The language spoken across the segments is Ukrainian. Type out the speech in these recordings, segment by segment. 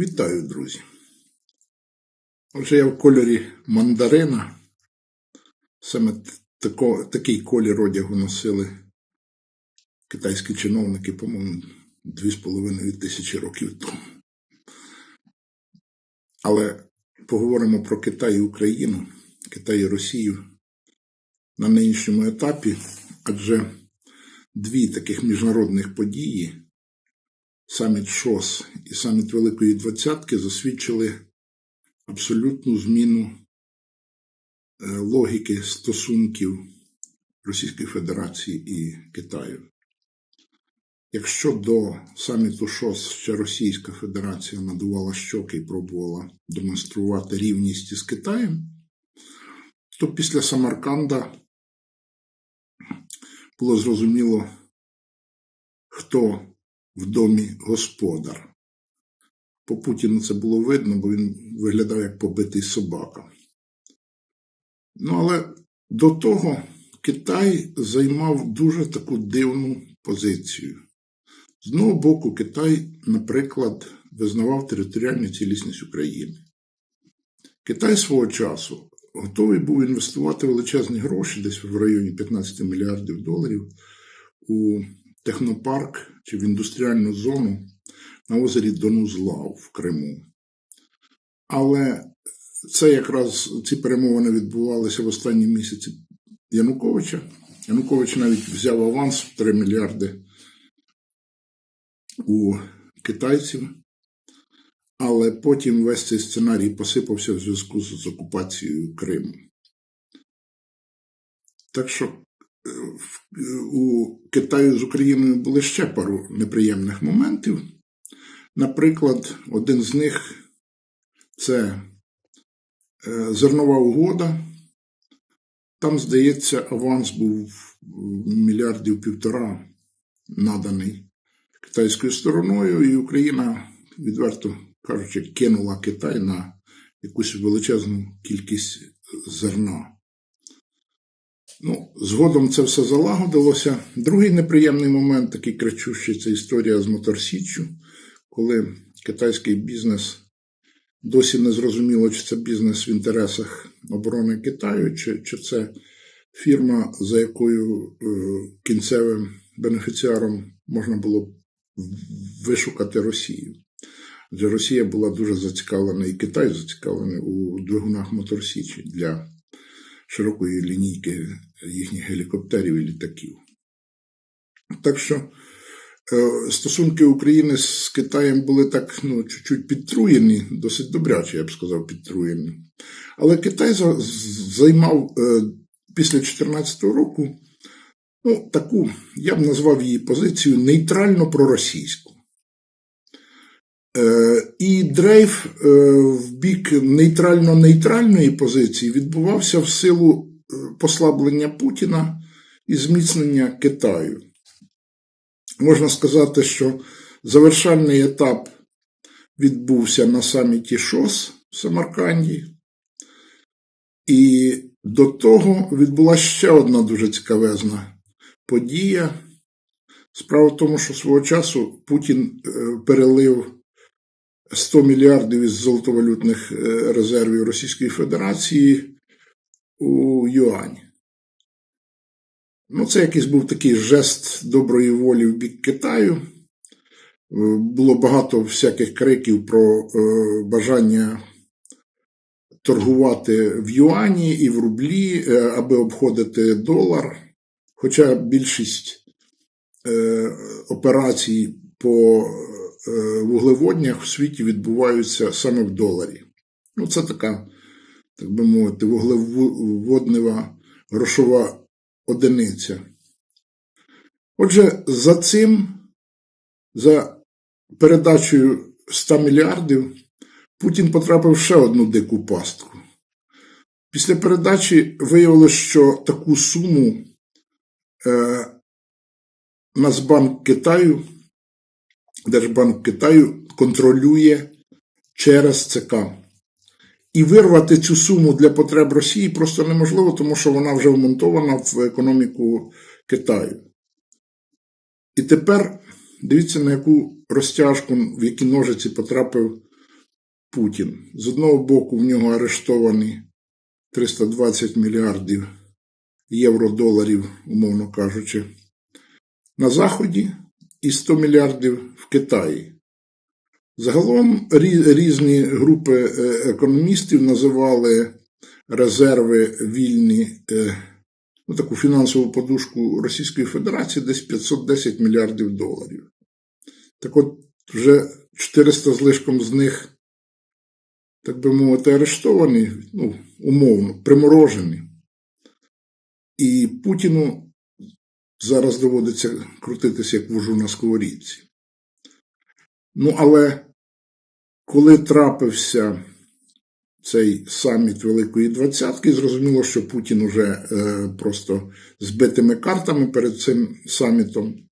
Вітаю, друзі. Отже, я в кольорі мандарина. Саме тако, такий колір одягу носили китайські чиновники, по-моєму, 2,5 тисячі років тому. Але поговоримо про Китай і Україну, Китай і Росію на нинішньому етапі, адже дві таких міжнародних події саміт ШОС і саміт Великої Двадцятки засвідчили абсолютну зміну е, логіки стосунків Російської Федерації і Китаю. Якщо до саміту ШОС ще Російська Федерація надувала щоки і пробувала демонструвати рівність із Китаєм, то після Самарканда було зрозуміло, хто в домі господар. По Путіну це було видно, бо він виглядав як побитий собака. Ну, але до того Китай займав дуже таку дивну позицію. З одного боку, Китай, наприклад, визнавав територіальну цілісність України. Китай свого часу готовий був інвестувати величезні гроші, десь в районі 15 мільярдів доларів, у технопарк чи в індустріальну зону на озері Донузлав в Криму. Але це якраз ці перемовини відбувалися в останні місяці Януковича. Янукович навіть взяв аванс в 3 мільярди у китайців, але потім весь цей сценарій посипався в зв'язку з окупацією Криму. Так що у Китаю з Україною були ще пару неприємних моментів. Наприклад, один з них це е, зернова угода. Там, здається, аванс був мільярдів півтора наданий китайською стороною, і Україна, відверто кажучи, кинула Китай на якусь величезну кількість зерна. Ну, Згодом це все залагодилося. Другий неприємний момент, такий кричущий, це історія з Моторсіччю, коли китайський бізнес досі не зрозуміло, чи це бізнес в інтересах оборони Китаю, чи, чи це фірма, за якою е, кінцевим бенефіціаром можна було вишукати Росію. Адже Росія була дуже зацікавлена, і Китай зацікавлений у двигунах Моторсічі для широкої лінійки їхніх гелікоптерів і літаків. Так що е, стосунки України з Китаєм були так ну, чуть-чуть підтруєні, досить добряче, я б сказав, підтруєні. Але Китай займав е, після 2014 року ну, таку, я б назвав її позицію нейтрально проросійську. Е, і дрейф в бік нейтрально-нейтральної позиції відбувався в силу послаблення Путіна і зміцнення Китаю. Можна сказати, що завершальний етап відбувся на саміті ШОС в Самарканді, і до того відбулася ще одна дуже цікавезна подія. Справа в тому, що свого часу Путін е, перелив 100 мільярдів із золотовалютних е, резервів Російської Федерації у юань. Ну, це якийсь був такий жест доброї волі в бік Китаю. Е, було багато всяких криків про е, бажання торгувати в юані і в рублі, аби обходити долар. Хоча більшість операцій по вуглеводнях в світі відбуваються саме в доларі. Ну, це така так би мовити, вуглеводнева грошова одиниця. Отже, за цим, за передачею 100 мільярдів, Путін потрапив ще одну дику пастку. Після передачі виявилося, що таку суму е, Нацбанк Китаю, Держбанк Китаю контролює через ЦК. І вирвати цю суму для потреб Росії просто неможливо, тому що вона вже вмонтована в економіку Китаю. І тепер дивіться, на яку розтяжку, в які ножиці потрапив Путін. З одного боку, в нього арештовані 320 мільярдів євро-доларів, умовно кажучи, на Заході і 100 мільярдів в Китаї. Загалом різні групи е, економістів називали резерви вільні, е, ну, таку фінансову подушку Російської Федерації десь 510 мільярдів доларів. Так от, вже 400 з лишком з них, так би мовити, арештовані, ну, умовно, приморожені. І Путіну зараз доводиться крутитися як вужу на сковорідці. Ну, але коли трапився цей саміт Великої Двадцятки, зрозуміло, що Путін уже е, просто збитими картами перед цим самітом.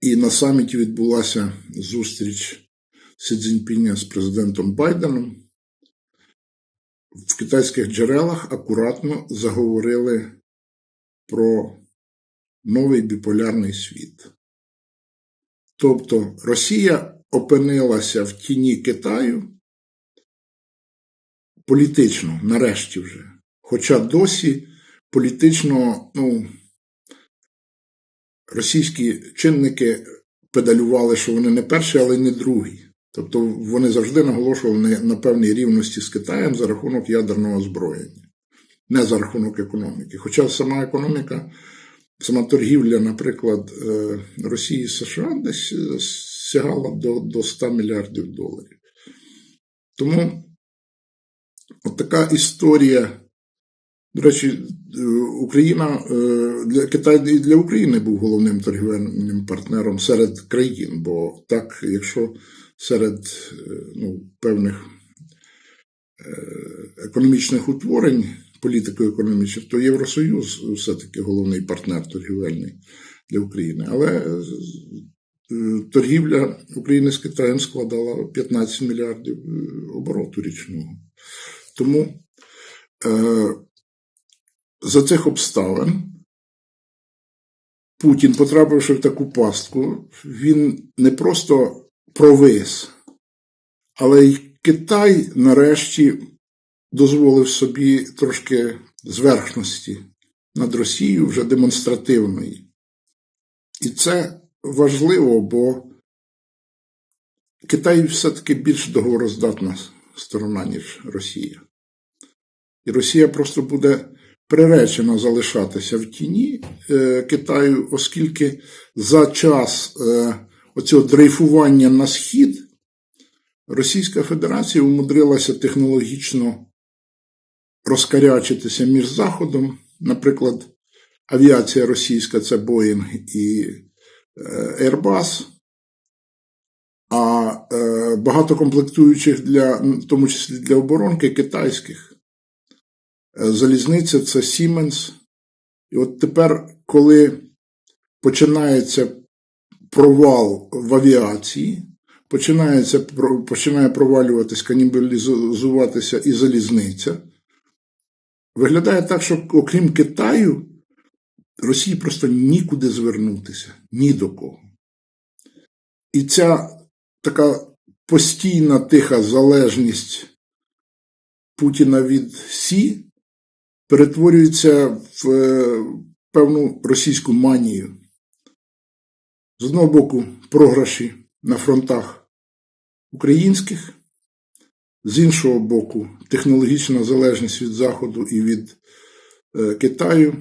І на саміті відбулася зустріч Сі Цзіньпіня з президентом Байденом. В китайських джерелах акуратно заговорили про новий біполярний світ. Тобто Росія опинилася в тіні Китаю політично, нарешті вже. Хоча досі політично, ну, російські чинники педалювали, що вони не перші, але й не другі. Тобто вони завжди наголошували на, певній рівності з Китаєм за рахунок ядерного озброєння, не за рахунок економіки. Хоча сама економіка, сама торгівля, наприклад, е, Росії з США десь е, сягала до, до 100 мільярдів доларів. Тому от така історія. До речі, Україна е, для Китай і для України був головним торгівельним партнером серед країн, бо так, якщо серед ну, певних економічних утворень, політико-економічних, то Євросоюз все-таки головний партнер торгівельний для України. Але торгівля України з Китаєм складала 15 мільярдів обороту річного. Тому за цих обставин Путін, потрапивши в таку пастку, він не просто провис, але й Китай нарешті дозволив собі трошки зверхності над Росією вже демонстративної. І це важливо, бо Китай все-таки більш договороздатна сторона, ніж Росія. І Росія просто буде приречена залишатися в тіні е, Китаю, оскільки за час е, оцього дрейфування на схід Російська Федерація умудрилася технологічно розкарячитися між Заходом, наприклад, авіація російська це Боїнг і Airbus, а е, багато комплектуючих для, в тому числі для оборонки китайських. Залізниця це Siemens. І от тепер, коли починається провал в авіації, починається, починає провалюватись, канібалізуватися і залізниця, виглядає так, що окрім Китаю, Росії просто нікуди звернутися, ні до кого. І ця така постійна тиха залежність Путіна від Сі перетворюється в е, певну російську манію. З одного боку, програші на фронтах українських, з іншого боку, технологічна залежність від Заходу і від е, Китаю,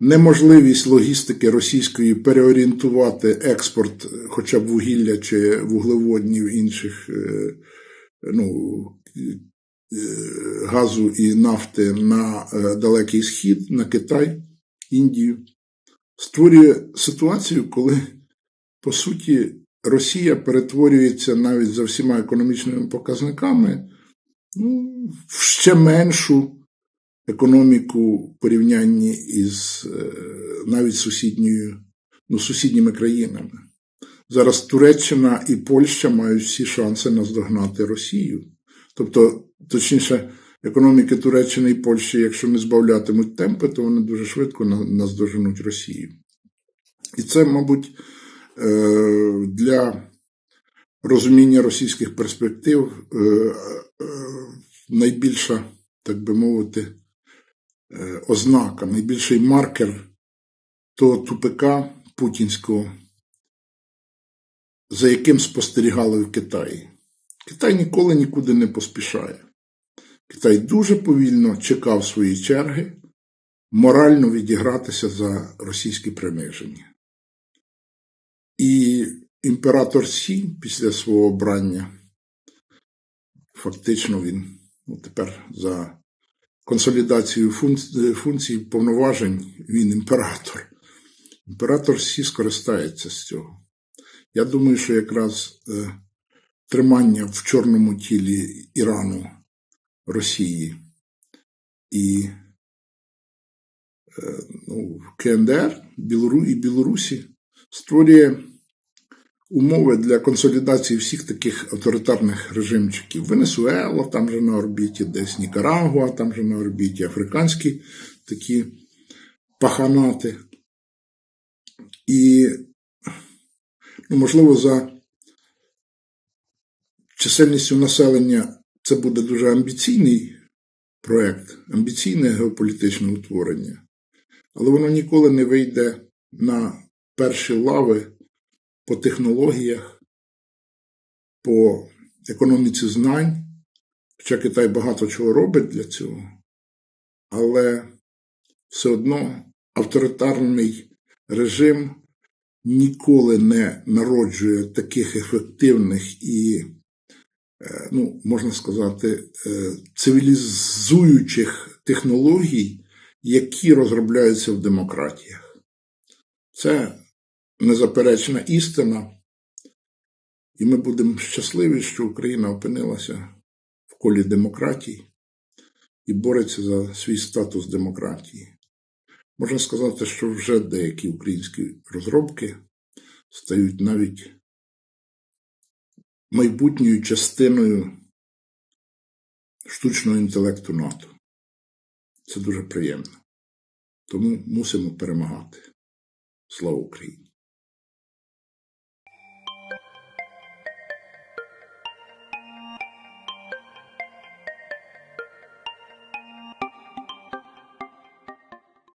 неможливість логістики російської переорієнтувати експорт хоча б вугілля чи вуглеводнів інших е, ну, газу і нафти на Далекий Схід, на Китай, Індію, створює ситуацію, коли, по суті, Росія перетворюється навіть за всіма економічними показниками ну, в ще меншу економіку в порівнянні із навіть сусідньою, ну, сусідніми країнами. Зараз Туреччина і Польща мають всі шанси наздогнати Росію. Тобто, точніше, економіки Туреччини і Польщі, якщо не збавлятимуть темпи, то вони дуже швидко наздоженуть Росію. І це, мабуть, для розуміння російських перспектив е, е, найбільша, так би мовити, е, ознака, найбільший маркер того тупика путінського, за яким спостерігали в Китаї. Китай ніколи нікуди не поспішає. Китай дуже повільно чекав свої черги морально відігратися за російське приниження. І імператор Сі після свого обрання, фактично він ну, тепер за консолідацією функцій, повноважень він імператор. Імператор Сі скористається з цього. Я думаю, що якраз е, тримання в чорному тілі Ірану, Росії і е, ну, КНДР Білору і Білорусі створює умови для консолідації всіх таких авторитарних режимчиків. Венесуела там же на орбіті, десь Нікарагуа, там же на орбіті, африканські такі паханати. І, ну, можливо, за чисельністю населення це буде дуже амбіційний проєкт, амбіційне геополітичне утворення, але воно ніколи не вийде на перші лави по технологіях, по економіці знань. Хоча Китай багато чого робить для цього, але все одно авторитарний режим ніколи не народжує таких ефективних і, е, ну, можна сказати, е, цивілізуючих технологій, які розробляються в демократіях. Це незаперечна істина, і ми будемо щасливі, що Україна опинилася в колі демократії і бореться за свій статус демократії. Можна сказати, що вже деякі українські розробки стають навіть майбутньою частиною штучного інтелекту НАТО. Це дуже приємно. Тому мусимо перемагати. Слава Україні!